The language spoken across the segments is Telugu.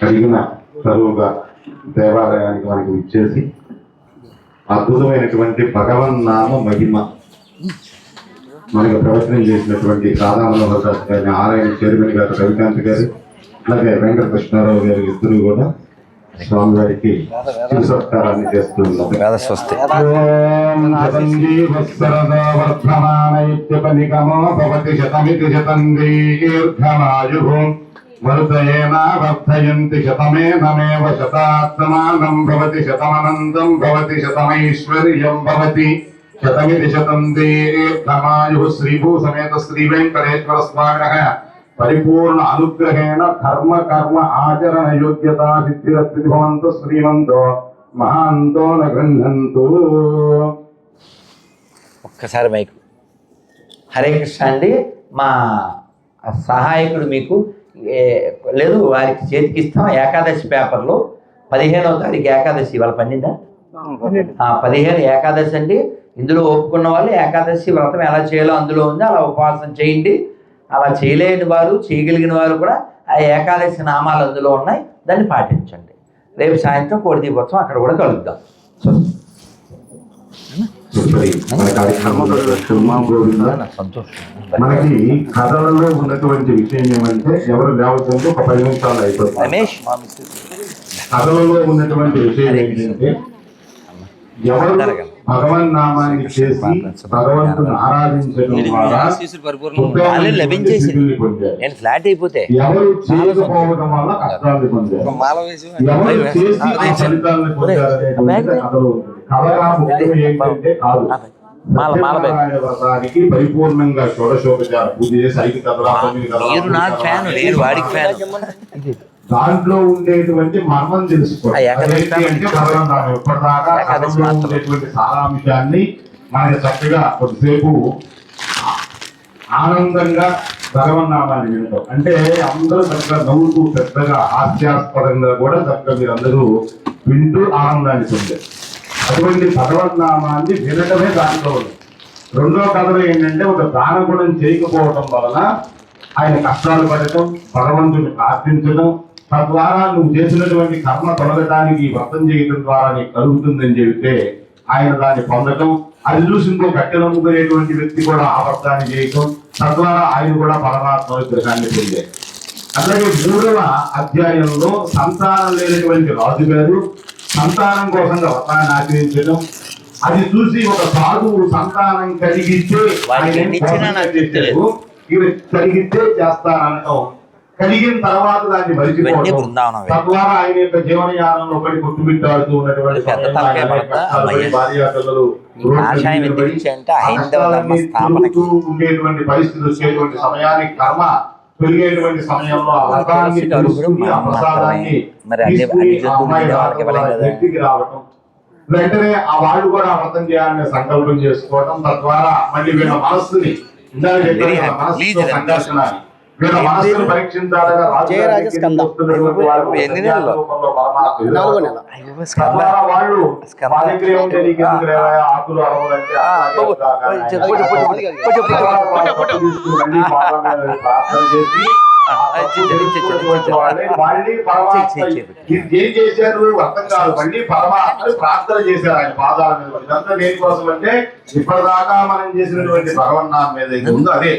కలిగిన తరువుగా దేవాలయానికి మనకి ఇచ్చేసి అద్భుతమైనటువంటి భగవన్ నామ మహిమ. మనకు ప్రవచనం చేసినటువంటి మనోహర్ దాస్ గారిని ఆలయం చైర్మన్ గారు రవికాంత్ గారు అలాగే వెంకట కృష్ణారావు గారు ఇద్దరు కూడా స్వామివారికి సత్కారాన్ని చేస్తూ ఉన్నారు వేద స్వస్తి ఓం శతం జీవస్సరదా వర్ధమానైత్యపనికమో భవతి శతమితి శతం దీర్ఘమాయుః మరుతయేన వర్ధయంతి శతమేనమేవ శతాత్మానం భవతి శతమనంతం భవతి శతమైశ్వర్యం భవతి శతమితి శతం దీర్ఘమాయుః శ్రీభూ సమేత శ్రీ వెంకటేశ్వర స్వామినః పరిపూర్ణ అనుగ్రహేణ ధర్మ కర్మ ఆచరణ యోగ్యత సిద్ధిరస్తి భవంతు శ్రీమంతో మహాంతో నగృహంతు ఒక్కసారి మైక్. హరే కృష్ణ అండి. మా సహాయకుడు మీకు ఏ- లేదు వారికి చేతికి ఇస్తాం. ఏకాదశి పేపర్లో పదిహేనవ తారీఖు ఏకాదశి. వాళ్ళ పన్నెండా? పదిహేను ఏకాదశి అండి. ఇందులో ఒప్పుకున్న వాళ్ళు ఏకాదశి వ్రతం ఎలా చేయాలో అందులో ఉంది. అలా ఉపవాసం చేయండి. అలా చేయలేని వారు చేయగలిగిన వారు కూడా ఆ ఏకాదశి నామాలు అందులో ఉన్నాయి. దాన్ని పాటించండి. రేపు సాయంత్రం కోడి దీపోత్సవం అక్కడ కూడా కలుద్దాం. మరి మన సంతోషం మనకి కథలలో ఉన్నటువంటి విషయం ఏమంటే ఎవరు లేవకుండా ఒక పది నిమిషాలు అయిపోతుంది. కథలలో ఉన్నటువంటి విషయం ఏంటంటే ఎవరు భగవన్ నామాన్ని చేసి భగవంతుని ఆరాధించడం పొందారు. నేను ఫ్లాట్ అయిపోతే ఎవరు చేయకపోవడం వల్ల కష్టాన్ని పొందారు. ఎవరు చేసి ఫలితాలను పొందారనేటువంటిది కాదు. మాల మాల బ్యాగ్. సత్యనారాయణ వ్రతానికి పరిపూర్ణంగా షోడశోపచార పూజ చేసి ఐదు కథలా తొమ్మిది కథలా దాంట్లో ఉండేటువంటి మర్మం తెలుసుకోవాలి ఏకాదశి కథలో. ఉండేటువంటి సారాంశాన్ని మనకి చక్కగా కొద్దిసేపు ఆనందంగా భగవన్నామాన్ని వింటాం అంటే అందరూ చక్కగా నవ్వుతూ పెద్దగా హాస్యాస్పదంగా కూడా చక్కగా మీరందరూ వింటూ ఆనందాన్ని పొందారు. అటువంటి భగవన్నామాన్ని వినటమే దాంట్లో ఉంది రెండో కథలు ఏంటంటే ఒక దాన గుణం చేయకపోవడం వలన ఆయన కష్టాలు పడటం భగవంతుని ప్రార్థించడం తద్వారా నువ్వు చేసినటువంటి కర్మ తొలగటానికి ఈ వ్రతం చేయడం ద్వారా నీకు కలుగుతుందని చెబితే ఆయన దాన్ని పొందటం అది చూసి ఇంకో గట్టి వ్యక్తి కూడా ఆ వ్రతాన్ని చేయటం తద్వారా ఆయన కూడా పరమాత్మ విగ్రహాన్ని పొందారు అలాగే మూడవ అధ్యాయంలో సంతానం లేనటువంటి రాజుగారు సంతానం కోసం వ్రతాన్ని ఆచరించడం అది చూసి ఒక సాధువు సంతానం. తెలియదు. ఇవి కలిగితే కలిగిన తర్వాత దాన్ని మరిచిపోవడం. తద్వారా ఆయన యొక్క జీవనయానంలో పడి కొట్టుమిట్టాడుతూ ఉన్నటువంటి పెద్ద సమయంలో తలకాయ ఆయన పడతా, కష్టాలు పడి, అమ్మయ్య. భార్యా పిల్లలు ఈ కాషాయం రోడ్డు మీద ఎందుకు పడి ఇచ్చాయంటే హైందవ ధర్మ కష్టాలన్నీ స్థాపనకి. తిరుగుతూ ఉండేటువంటి పరిస్థితి వచ్చేటువంటి సమయానికి కర్మ పెరిగేటువంటి సమయంలో రావటం. వెంటనే ఆ వాళ్ళు కూడా వ్రతం చేయాలనే సంకల్పం చేసుకోవటం. తద్వారా మళ్ళీ వీళ్ళ మనస్సుని ఇందాక చెప్పాను Please, సంఘర్షణ జయరాజ స్కందం. ఎన్ని నెలలు? నాలుగో నెల. స్కంద. ఏం చేశారు అర్థం కాదు మళ్ళీ పరమాత్మ ప్రార్థన చేశారు ఆయన పాదాల మీద ఇదంతా దేనికోసం అంటే ఇప్పటిదాకా మనం చేసినటువంటి భగవన్నాం మీద ఇది ఉంది అదే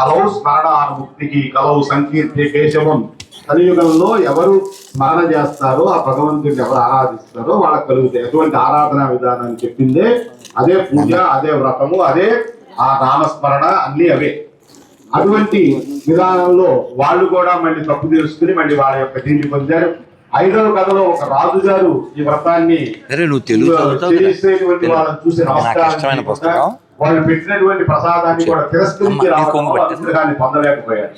కలవు స్మరణానుభుక్తికి కలవు సంకీర్తి కేశవం కలియుగంలో ఎవరు స్మరణ చేస్తారో ఆ భగవంతుడిని ఎవరు ఆరాధిస్తారో వాళ్ళకి కలుగుతాయి అటువంటి ఆరాధనా విధానం చెప్పిందే అదే పూజ అదే వ్రతము అదే ఆ నామస్మరణ అన్ని అవే. అటువంటి విధానంలో వాళ్ళు కూడా మళ్ళీ తప్పు తెలుసుకుని మళ్ళీ వాళ్ళ యొక్క దీన్ని పొందారు. ఐదవ కథలో ఒక రాజు గారు ఈ వ్రతాన్ని? చేసేటువంటి వాళ్ళని చూసి నమస్కారం. వాళ్ళు పెట్టినటువంటి ప్రసాదాన్ని కూడా తిరస్కరించి రావడం పొందలేకపోయారు.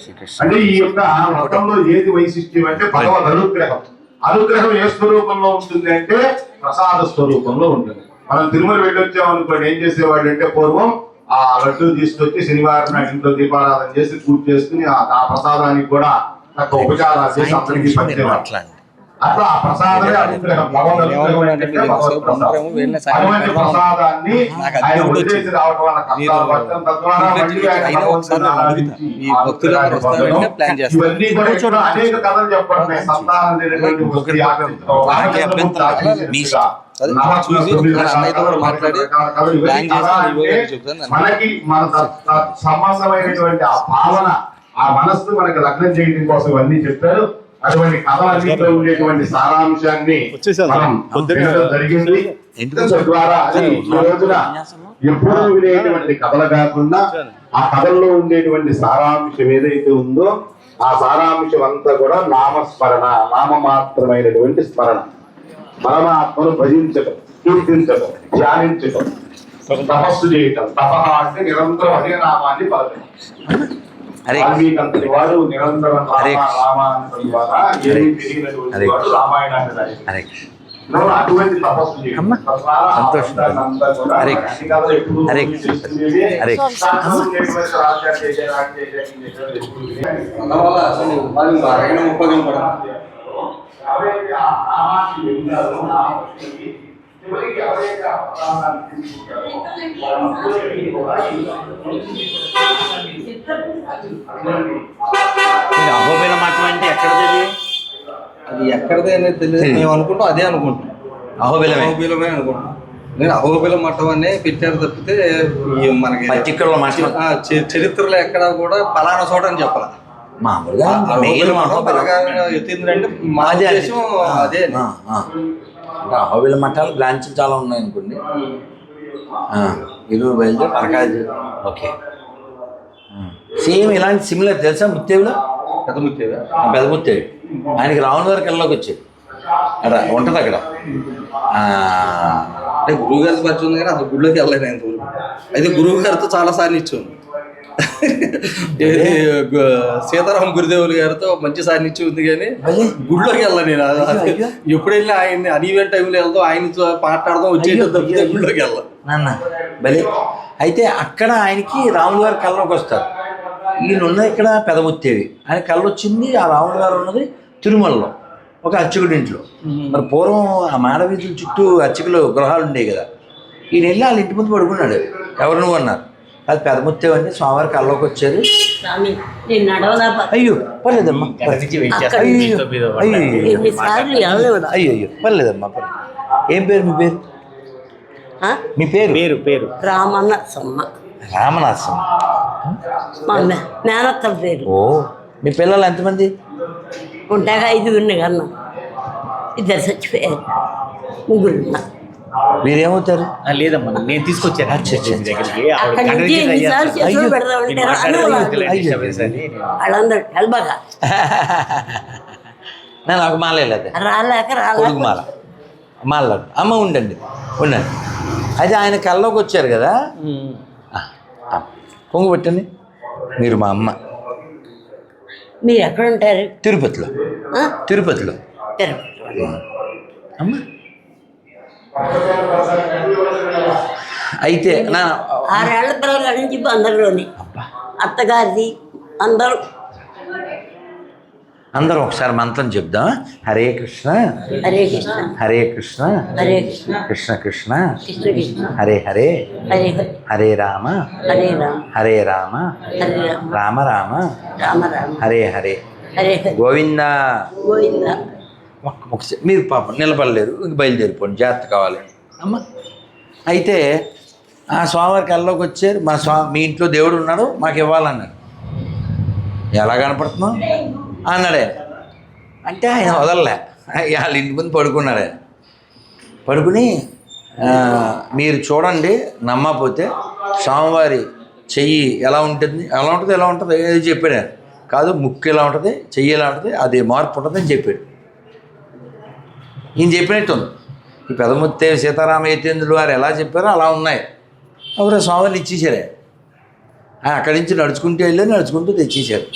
అంటే ఈ యొక్క వ్రతంలో ఏది వైశిష్ట్యం అంటే భగవద్ అనుగ్రహం. అనుగ్రహం ఏ స్వరూపంలో ఉంటుంది అంటే ప్రసాద స్వరూపంలో ఉంటుంది. మనం తిరుమల వెళ్ళొచ్చాం అనుకోండి ఏం చేసేవాళ్ళు అంటే పూర్వం ఆ లడ్డు తీసుకొచ్చి శనివారం నాడు ఇంట్లో దీపారాధన చేసి పూజ చేసుకుని ఆ ప్రసాదానికి కూడా ఉపచారాలు చేసి అందరికీ పంచేవారు. మాట్లాడండి. అట్లా ఆ ప్రసాదమే అనుగ్రహం అటువంటి. ప్రసాదాన్ని ఆయన వదిలేసి. రావడం వల్ల కష్టాలు పడటం తద్వారా. ఇవన్నీ కూడా అనేక కథలు సంతానం లేనటువంటి మాట్లాడి. మనకి మన త- సంబంధమైనటువంటి ఆ భావన ఆ మనస్సు మనకి లగ్నం చేయడం కోసం ఇవన్నీ చెప్పారు. అటువంటి కథలన్నింటిలో ఉండేటువంటి సారాంశాన్ని మనం జరిగింది. తద్వారా అది ఈ రోజున ఎప్పుడూ వినేటువంటి కథలు కాకుండా ఆ కథల్లో ఉండేటువంటి సారాంశం ఏదైతే ఉందో ఆ సారాంశం అంతా కూడా నామస్మరణ నామమాత్రమైనటువంటి స్మరణ. పరమాత్మను భజించటం కీర్తించటం ధ్యానించటం తపస్సు చేయటం తపహ అంటే నిరంతరం అదే నామాన్ని పలకడం హరే వాల్మీకి వాడు నిరంతరం రామాయణాన్ని అటువంటి తపస్సు హరే హరే. హరే. అందువల్ల అసలు చివరికి ప్రాణాన్ని తీసుకుంటారో, కూడా అహోబిల మఠం అంటే ఎక్కడది అది? ఎక్కడదే అనేది తెలియదు. మేము అనుకుంటాం అదే అనుకుంటాం. అహోబిలమే అహోబిలమే అనుకుంటాం. నేను అహోబిల మఠం అనే పెట్టారు తప్పితే ఈ మనకి పర్టికులర్ మఠం చరిత్రలో ఎక్కడ కూడా పలానా చోట అని చెప్పాలి. మామూలుగా ఎత్తిందంటే మా అదే అదే. అంటే అహోబిల మఠాలు బ్రాంచ్లు చాలా ఉన్నాయి అనుకోండి ఆ, బయలుదేరి పరకాయ ఓకే. సేమ్ ఇలాంటి సిమిలర్ తెలుసా ముత్తేవిలో? పెద్ద ముత్తేవి? పెద్ద ముత్తేవి. ఆయనకి రావణ వారి కళ్ళలోకి వచ్చేది అక్కడ ఉంటుంది అక్కడ. అంటే గురువు గారి పరిచయం ఉంది కానీ అసలు గుడిలోకి వెళ్ళలేదు ఆయన. అయితే గురువు గారితో చాలా సార్లు ఇచ్చాను. సీతారాం గురుదేవులు గారితో మంచి సార్లు ఉంది కానీ. గుడిలోకి వెళ్ళాను నేను. ఎప్పుడు వెళ్ళి ఆయన్ని అన్ఈవెంట్ టైంలో వెళ్దాం ఆయనతో మాట్లాడదాం వచ్చేటో అయ్యో, తప్పితే అయ్యో. గుడిలోకి వెళ్ళాం నాన్న భలే. అయితే అక్కడ ఆయనకి రాములు గారి కళ్ళలోకి వస్తారు. ఈయన ఉన్న ఇక్కడ పెదముత్తేవి ఆయన కళ్ళు వచ్చింది ఆ రాములు గారు ఉన్నది తిరుమలలో ఒక అర్చకుడి ఇంట్లో. మరి పూర్వం ఆ మాడవీధుల చుట్టూ అర్చకులు గృహాలు ఉండేవి కదా. ఈయన వెళ్ళి వాళ్ళ ఇంటి ముందు పడుకున్నాడు. ఎవరు నువ్వు అన్నారు. అది పెదముత్తేవి అంటే స్వామివారి కళ్ళలోకి వచ్చారు. అయ్యో పర్లేదమ్మా. అయ్యో అయ్యో. పర్లేదమ్మా పర్లేదు. ఏం పేరు మీ పేరు? మీ పేరు? పేరు పేరు. రామన్న సమ్మ రామనాథం మా మే- మేనత్త పేరు. ఓ మీ పిల్లలు ఎంతమంది? ఉంటాగా ఐదుగురిని కన్నా. ఇద్దరు చచ్చిపోయారు. ముగ్గురు ఉన్నారు. మీరేమవుతారు? ఆ, లేదమ్మా నేను తీసుకొచ్చాను. నేను ఒక మాల వెళ్ళదు కొడుకు మాల. మాల అమ్మ ఉండండి. ఉండండి. అయితే ఆయన కల్లోకి వచ్చారు కదా? కొంగు పెట్టండి. మీరు మా అమ్మ. మీరు ఎక్కడ ఉంటారు? తిరుపతిలో? తిరుపతిలో. తిరుపతి అమ్మ అయితే నా ఆరేళ్ళ పిల్లల నుంచి అందరిలోని అత్తగారిది అందరూ. అందరం ఒకసారి మంత్రం చెప్దాం? హరే కృష్ణ. హరే కృష్ణ. హరే కృష్ణ. హరే కృష్ణ. కృష్ణ కృష్ణ. కృష్ణ కృష్ణ. హరే హరే. హరే రామ. హరే రామ. హరే రామ. రామ. రామ రామ. రామ హరే హరే. హరే గోవింద. ఒకసారి మీరు పాపం నిలబడలేరు ఇంక బయలుదేరిపోండి జాగ్రత్త కావాలి అమ్మ. అయితే ఆ స్వామివారి కల్లోకి వచ్చారు మా స్వా మీ ఇంట్లో దేవుడు ఉన్నాడు మాకు ఇవ్వాలన్నాడు. ఎలా కనపడుతున్నావు? అన్నాడే. అంటే ఆయన వదలలే. వాళ్ళ ఇంటి ముందు పడుకున్నాడు. ఆయన పడుకుని మీరు చూడండి నమ్మకపోతే స్వామివారి చెయ్యి ఎలా ఉంటుంది ఎలా ఉంటుంది ఎలా ఉంటుంది ఏది చెప్పాడు. కాదు ముక్కు ఎలా ఉంటుంది చెయ్యి ఎలా ఉంటుంది అది మార్పు ఉంటుంది అని చెప్పాడు. ఈయన చెప్పినట్టు ఉంది. ఈ పెదముత్తే సీతారామ యతీంద్రులు వారు ఎలా చెప్పారో అలా ఉన్నాయి. అప్పుడు స్వామిని ఇచ్చేసారే ఆయన అక్కడి నుంచి నడుచుకుంటూ వెళ్ళి నడుచుకుంటూ తెచ్చేసారు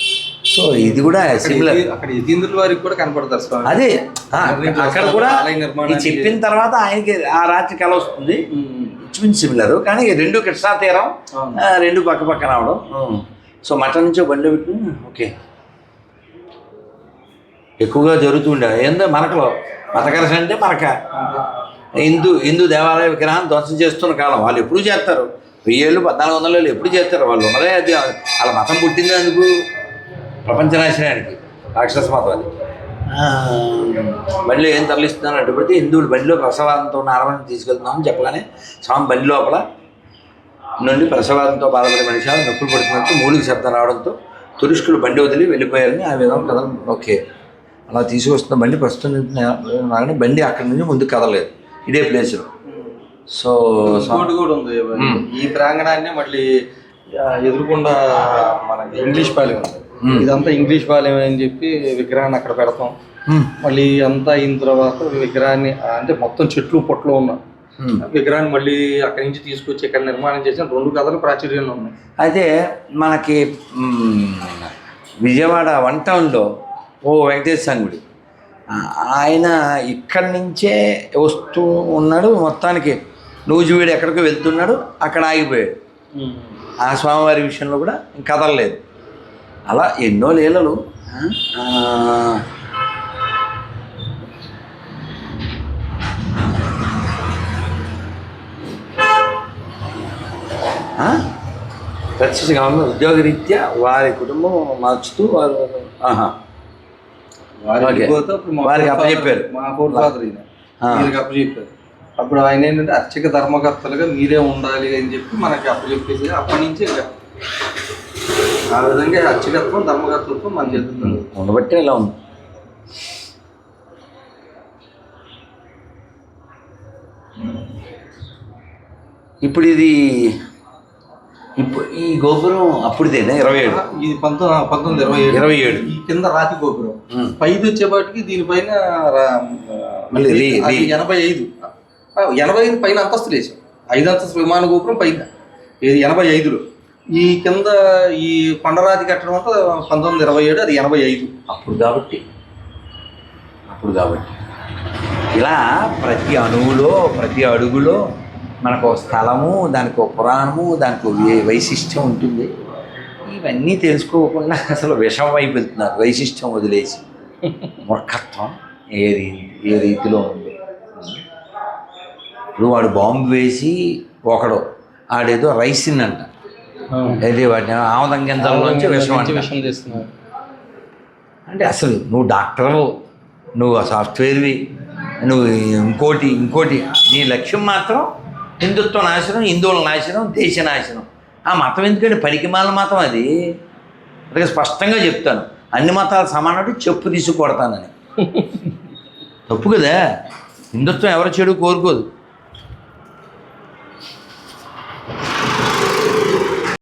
సో ఇది కూడా సిమిలర్ అక్కడ యతీంద్రుల వారికి కూడా కనపడతారు స్వామి. అదే అక్కడ కూడా చెప్పిన తర్వాత ఆయనకి ఆ రాత్రి కల వస్తుంది. ఇంచుమించు సిమిలర్ కానీ రెండు కృష్ణా తీరం రెండు పక్క పక్క రావడం. సో మటన్ నుంచో బండి పెట్టి ఓకే. ఎక్కువగా జరుగుతుండే ఏందో మనకలో. మతకరస అంటే మనక హిందూ హిందూ దేవాలయ విగ్రహాన్ని ధ్వంసం చేస్తున్న కాలం వాళ్ళు ఎప్పుడు చేస్తారు? వెయ్యేళ్ళు పద్నాలుగు వందల ఏళ్ళు ఎప్పుడు చేస్తారు వాళ్ళు? ఉన్నదే అది వాళ్ళ మతం పుట్టింది అందుకు ప్రపంచ నాశనానికి రాక్షస మతం అది బండిలో ఏం తరలిస్తున్నాను అడ్డుపడితే హిందువులు బండిలో ప్రసవాదంతో ఉన్న ఆడవాళ్ళని తీసుకెళ్తున్నామని చెప్పగానే స్వామి బండి లోపల నుండి ప్రసవాదంతో బాధపడే మనిషి నొప్పులు పడుతున్నట్టు మూలికి శబ్దం రావడంతో తురుష్కులు బండి వదిలి వెళ్ళిపోయారని ఆ విధంగా కథ ఓకే. అలా తీసుకొస్తున్న బండి ప్రస్తుతం రాగానే బండి అక్కడి నుంచి ముందుకు కదలేదు ఇదే ప్లేస్లో సో కూడా ఉంది. ఈ ప్రాంగణాన్ని మళ్ళీ ఎదురుకుండా మనకి ఇంగ్లీష్ పాలెం. ఇదంతా ఇంగ్లీష్ పాలెం అని చెప్పి విగ్రహాన్ని అక్కడ పెడతాం. మళ్ళీ అంతా అయిన తర్వాత విగ్రహాన్ని అంటే మొత్తం చెట్లు పొట్లు ఉన్న. విగ్రహాన్ని మళ్ళీ అక్కడి నుంచి తీసుకొచ్చి ఇక్కడ నిర్మాణం చేసిన రెండు కథలు ప్రాచుర్యంలో ఉన్నాయి అయితే మనకి విజయవాడ వన్ టౌన్లో ఓ వెంకటేశ్వర సంగుడి. ఆయన ఇక్కడి నుంచే వస్తూ ఉన్నాడు మొత్తానికి. నూజివీడు ఎక్కడికో వెళ్తున్నాడు అక్కడ ఆగిపోయాడు. ఆ స్వామివారి విషయంలో కూడా కదలలేదు. అలా ఎన్నో లీలలు? ప్రత్యక్ష ఉద్యోగరీత్యా వారి కుటుంబం మార్చుతూ వారు ఆహా. వారికి అప్పచెప్పారు. మా ఫోర్ ఫాదర్ ఈయన అప్పచెప్పారు. అప్పుడు ఆయన ఏంటంటే అర్చక ధర్మకర్తలుగా మీరే ఉండాలి అని చెప్పి మనకి అప్పచెప్పేసి అప్పటి నుంచి ఆ విధంగా అర్చకత్వం ధర్మకర్తత్వం మన చేతుల్లో ఉండబట్టే ఇలా ఉంది. ఇప్పుడు ఇది ఇప్పుడు ఈ గోపురం అప్పుడుదేనా? ఇరవై ఏడు. ఇది పంతొమ్మిది పంతొమ్మిది ఇరవై ఏడు. ఇరవై ఏడు. ఈ కింద రాతి గోపురం. పైది వచ్చేపాటికి దీనిపైన మళ్ళీ. ఎనభై ఐదు. ఎనభై ఐదు పైన అంతస్తులు వేసాం ఐదు అంతస్తు విమాన గోపురం పైన. ఇది ఎనభై ఐదులో. ఈ కింద ఈ కొండరాతి కట్టడం అంతా పంతొమ్మిది ఇరవై ఏడు అది ఎనభై ఐదు. అప్పుడు కాబట్టి. అప్పుడు కాబట్టి. ఇలా ప్రతి అణువులో ప్రతి అడుగులో మనకు స్థలము దానికి పురాణము దానికి ఒక వై- వైశిష్ట్యం ఉంటుంది. ఇవన్నీ తెలుసుకోకుండా అసలు విషం వైపు వెళ్తున్నారు. వైశిష్ట్యం వదిలేసి. మూర్ఖత్వం ఏ రీ ఏ రీతిలో ఉంది? ఇప్పుడు వాడు బాంబు వేసి ఒకడు ఆడేదో రైసిన్ అంట. ఏది వాటిని ఆమదం గింజల్లోంచి విషం అంట. అంటే అసలు నువ్వు డాక్టరు నువ్వు సాఫ్ట్వేర్వి నువ్వు ఇంకోటి ఇంకోటి నీ లక్ష్యం మాత్రం హిందుత్వ నాశనం హిందువుల నాశనం దేశ నాశనం. ఆ మతం ఎందుకంటే పనికిమాల మతం అది. అందుకే స్పష్టంగా చెప్తాను. అన్ని మతాలు సమానం చెప్పు తీసుకొడతానని తప్పు కదా? హిందుత్వం ఎవరు చెడు కోరుకోదు.